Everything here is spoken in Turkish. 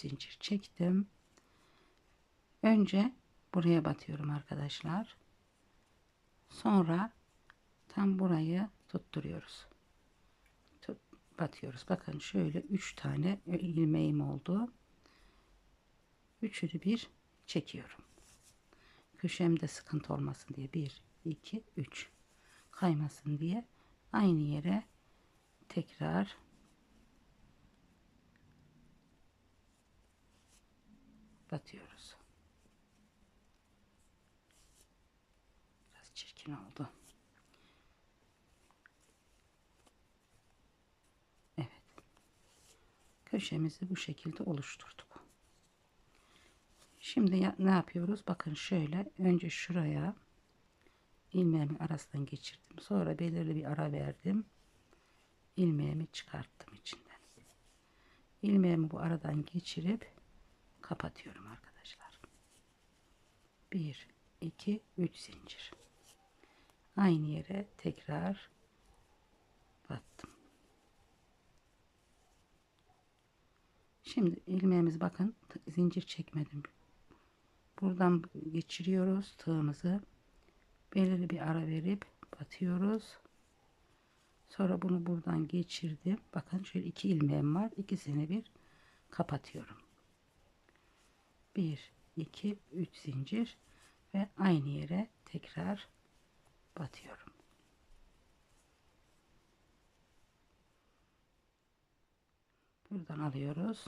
zincir çektim. Önce buraya batıyorum arkadaşlar. Sonra tam burayı tutturuyoruz. Tut, batıyoruz. Bakın şöyle 3 tane ilmeğim oldu. Üçünü bir çekiyorum. Köşemde sıkıntı olmasın diye 1 2 3 kaymasın diye aynı yere tekrar batıyoruz. Biraz çirkin oldu. Evet. Köşemizi bu şekilde oluşturduk. Şimdi ya, ne yapıyoruz? Bakın şöyle önce şuraya ilmeğimi arasından geçirdim. Sonra belirli bir ara verdim. ilmeğimi çıkarttım içinden. İlmeğimi bu aradan geçirip kapatıyorum arkadaşlar. 1 2 3 zincir. Aynı yere tekrar battım. Şimdi ilmeğimiz bakın zincir çekmedim. Buradan geçiriyoruz tığımızı. Belirli bir ara verip batıyoruz. Sonra bunu buradan geçirdim. Bakın şöyle iki ilmeğim var. İkisini bir kapatıyorum. 1 2 3 zincir ve aynı yere tekrar batıyorum. Buradan alıyoruz.